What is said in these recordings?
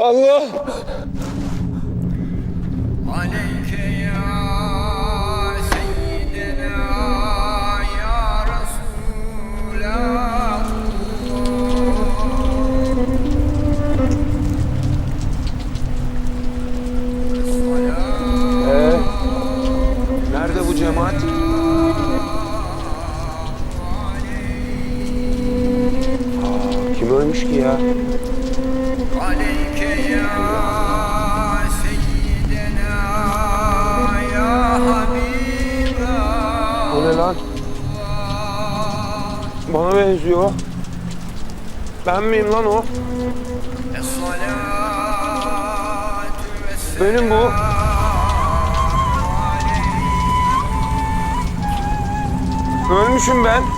Allah! Bana benziyor. Ben miyim lan o? Benim bu. Ölmüşüm ben.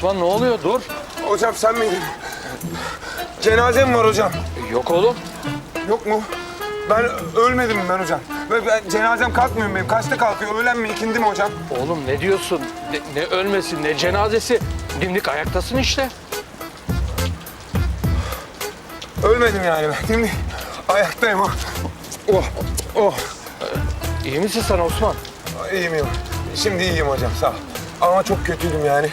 Osman ne oluyor? Dur. Hocam sen miydin? Cenazem var hocam. Yok oğlum. Yok mu? Ben ölmedim ben hocam. Ben, ben- cenazem kalkmıyor mu benim? Kaçta kalkıyor? Öğlen mi, ikindi mi hocam? Oğlum ne diyorsun? Ne, ne ölmesi, ne cenazesi. Dimdik ayaktasın işte. Ölmedim yani ben. Şimdi ayaktayım ha. Oh, oh. İyi misin sen Osman? İyiyim iyiyim. Şimdi iyiyim hocam sağ ol. Ama çok kötüydüm yani.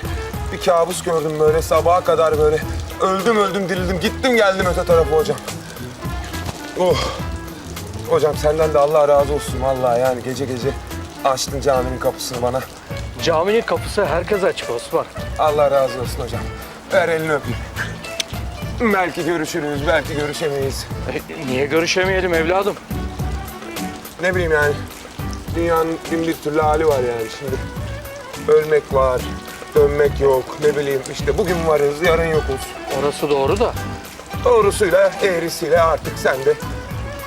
Bir kabus gördüm böyle sabaha kadar böyle. Öldüm öldüm dirildim. Gittim geldim öte tarafa hocam. Oh. Hocam senden de Allah razı olsun vallahi yani gece gece açtın caminin kapısını bana. Caminin kapısı herkes açık Osman. Allah razı olsun hocam. Ver elini öpeyim. Belki görüşürüz, belki görüşemeyiz. E, niye görüşemeyelim evladım? Ne bileyim yani. Dünyanın bin bir türlü hali var yani şimdi. Ölmek var, dönmek yok. Ne bileyim işte bugün varız, yarın yokuz. Orası doğru da. Doğrusuyla, eğrisiyle artık sen de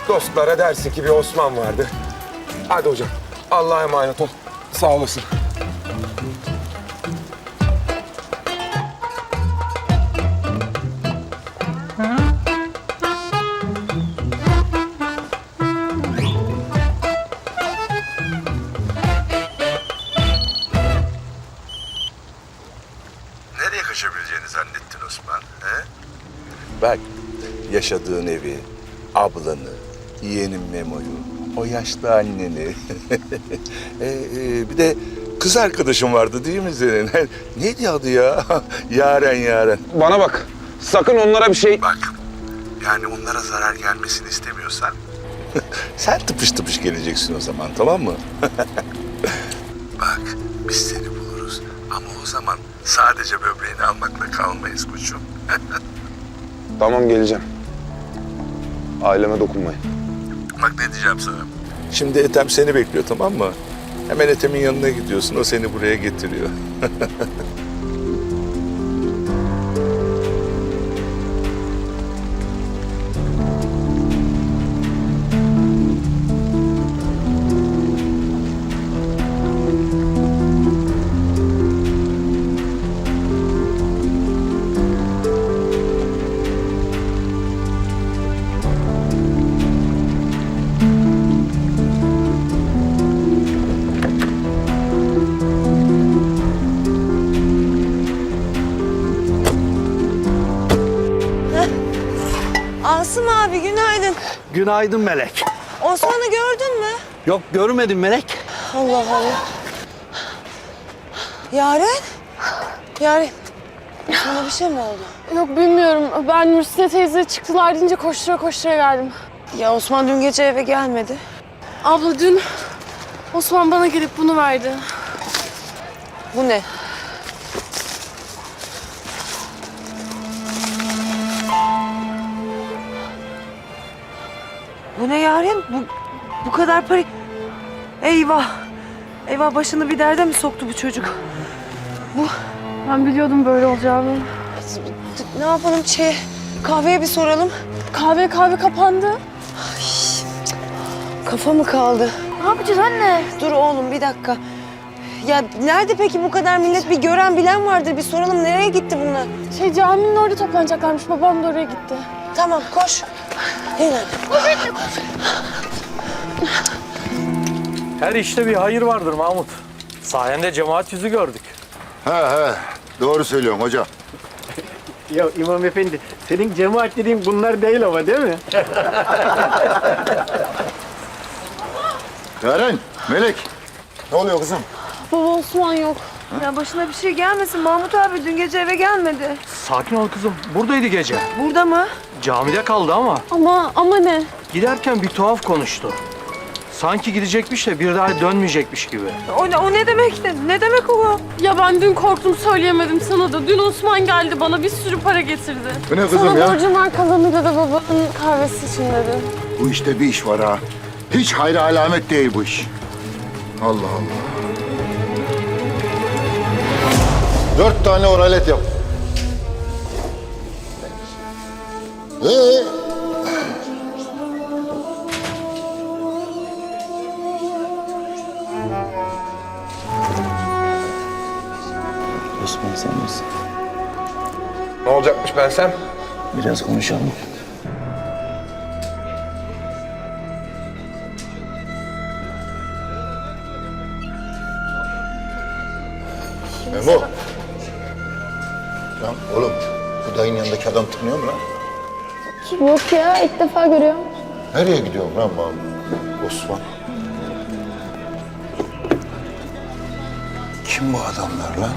dostlara dersin ki bir Osman vardı. Hadi hocam, Allah'a emanet ol. Sağ olasın. Bak yaşadığın evi, ablanı, yeğenin Memo'yu, o yaşlı anneni. e, e, bir de kız arkadaşın vardı değil mi senin? Neydi adı ya? yaren Yaren. Bana bak, sakın onlara bir şey... Bak yani onlara zarar gelmesini istemiyorsan sen tıpış tıpış geleceksin o zaman tamam mı? Bak biz seni buluruz ama o zaman sadece böbreğini almakla kalmayız koçum. Tamam geleceğim. Aileme dokunmayın. Bak ne diyeceğim sana. Şimdi Ethem seni bekliyor tamam mı? Hemen Ethem'in yanına gidiyorsun. O seni buraya getiriyor. Asım abi günaydın. Günaydın Melek. Osman'ı gördün mü? Yok görmedim Melek. Allah Allah. Yaren? Yaren. Sana bir şey mi oldu? Yok bilmiyorum. Ben Mürsine teyze çıktılar deyince koştura koştura geldim. Ya Osman dün gece eve gelmedi. Abla dün Osman bana gelip bunu verdi. Bu ne? Bu ne Yaren? Bu, bu kadar para... Eyvah. Eyvah başını bir derde mi soktu bu çocuk? Ben biliyordum böyle olacağını. Ne yapalım şey kahveye bir soralım. Kahve kahve kapandı. Kafa mı kaldı? Ne yapacağız anne? Dur oğlum bir dakika. Ya nerede peki bu kadar millet? Bir gören bilen vardır. Bir soralım nereye gitti bunlar? Şey caminin orada toplanacaklarmış. Babam da oraya gitti. Tamam koş. Helal. Her işte bir hayır vardır Mahmut. Sayende cemaat yüzü gördük. He he. Doğru söylüyorsun hocam. Ya İmam Efendi, senin cemaat dediğin bunlar değil ama değil mi? Yaren, Melek. Ne oluyor kızım? Baba Osman yok. Ya başına bir şey gelmesin. Mahmut abi dün gece eve gelmedi. Sakin ol kızım. Buradaydı gece. Burada mı? Camide kaldı ama Ama ama ne? giderken bir tuhaf konuştu. Sanki gidecekmiş de bir daha dönmeyecekmiş gibi. O, ne- o ne demek? Ne, demek o? Ya ben dün korktum söyleyemedim sana da. Dün Osman geldi bana bir sürü para getirdi. Bu ne kızım Sana ya? borcum var kazanınca da babanın kahvesi için dedi. Bu işte bir iş var ha. Hiç hayra alamet değil bu iş. Allah Allah. Dört tane oralet yap. Ee? Osman sen misin? Ne olacakmış ben sen? Biraz konuşalım. Memo. Lan oğlum, bu dayının yanındaki adam tanıyor mu lan? Yok ya ilk defa görüyorum. Nereye gidiyorsun lan Mahmut? Osman. Kim bu adamlar lan?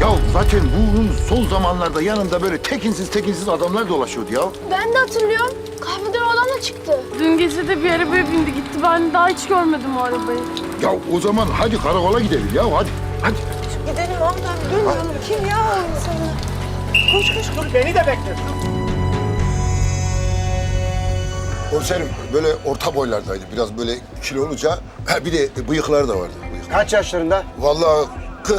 Ya zaten bunun son zamanlarda yanında böyle tekinsiz tekinsiz adamlar dolaşıyordu ya. Ben de hatırlıyorum. Kahveden o adam da çıktı. Dün gece de bir arabaya bindi gitti. Ben daha hiç görmedim o arabayı. Ya o zaman hadi karakola gidelim ya hadi. Hadi. Gidelim abi. Duymayalım. Kim ya o insanı? Koş koş koş. Beni de bekle. Komiserim böyle orta boylardaydı. Biraz böyle kiloluca. Ha, bir de bıyıkları da vardı. Bıyık. Kaç yaşlarında? Vallahi 40-45.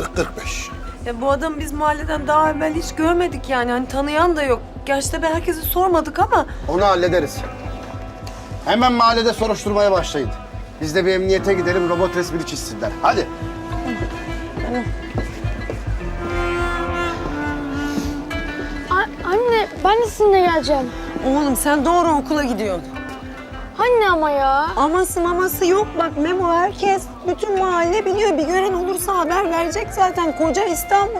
Ya bu adamı biz mahalleden daha evvel hiç görmedik yani. Hani tanıyan da yok. Gerçi de herkese sormadık ama Onu hallederiz. Hemen mahallede soruşturmaya başlayın. Biz de bir emniyete gidelim, robot resmini çizsinler. Hadi. Anne ben de sizinle geleceğim. oğlum sen doğru okula gidiyorsun. Anne ama ya. Aması maması yok bak Memo herkes bütün mahalle biliyor. Bir gören olursa haber verecek zaten koca İstanbul.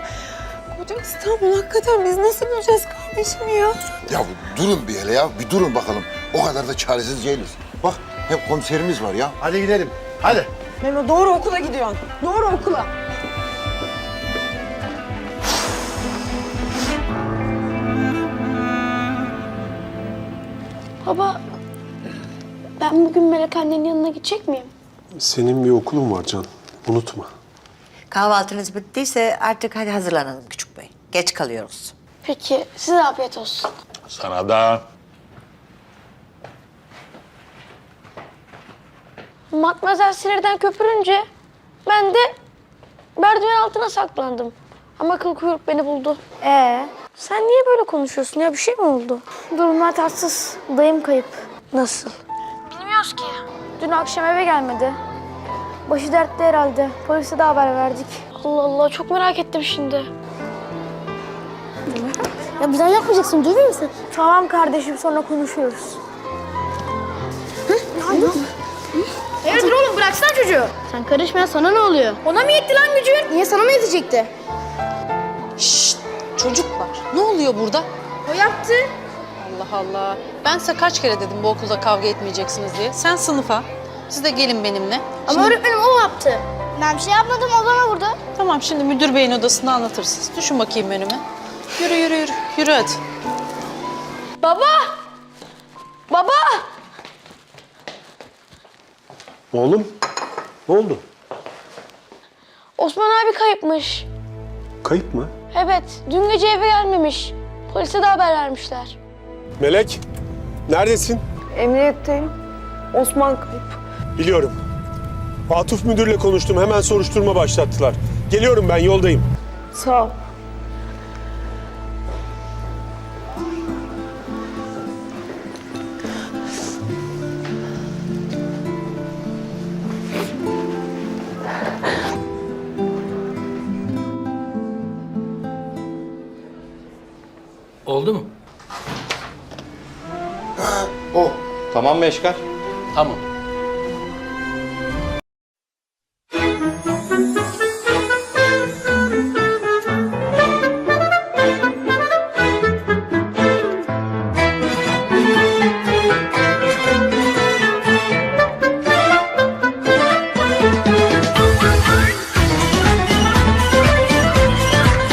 Koca İstanbul hakikaten biz nasıl bulacağız kardeşim ya? Ya durun bir hele ya. Bir durun bakalım. O kadar da çaresiz değiliz. Bak hep komiserimiz var ya. Hadi gidelim. Hadi. Memo doğru okula gidiyorsun. Doğru okula. Baba ben bugün Melek annenin yanına gidecek miyim? Senin bir okulun var Can. Unutma. Kahvaltınız bittiyse artık hadi hazırlanalım küçük bey. Geç kalıyoruz. Peki size afiyet olsun. Sana da. Matmazel sinirden köpürünce ben de merdiven altına saklandım. Ama kıl kuyruk beni buldu. Ee? Sen niye böyle konuşuyorsun ya? Bir şey mi oldu? Durumlar tatsız. Dayım kayıp. Nasıl? Bilmiyoruz ki. Dün akşam eve gelmedi. Başı dertte herhalde. Polise de haber verdik. Allah Allah çok merak ettim şimdi. Ya bizden yapmayacaksın duymuyor musun? Tamam kardeşim sonra konuşuyoruz. Hayırdır oğlum bıraksana çocuğu. Sen karışma sana ne oluyor? Ona mı yetti lan gücün? Niye sana mı yetecekti? Çocuklar ne oluyor burada? O yaptı. Allah Allah. Ben size kaç kere dedim bu okulda kavga etmeyeceksiniz diye. Sen sınıfa. Siz de gelin benimle. Ama öğretmenim o yaptı. Ben bir şey yapmadım o bana vurdu. Tamam şimdi müdür beyin odasında anlatırsınız. Düşün bakayım önüme. Yürü yürü yürü. Yürü hadi. Baba! Baba! Oğlum, ne oldu? Osman abi kayıpmış. Kayıp mı? Evet, dün gece eve gelmemiş. Polise de haber vermişler. Melek, neredesin? Emniyetteyim. Osman kayıp. Biliyorum. Atuf müdürle konuştum. Hemen soruşturma başlattılar. Geliyorum ben yoldayım. Sağ ol. Mu? O. Tamam.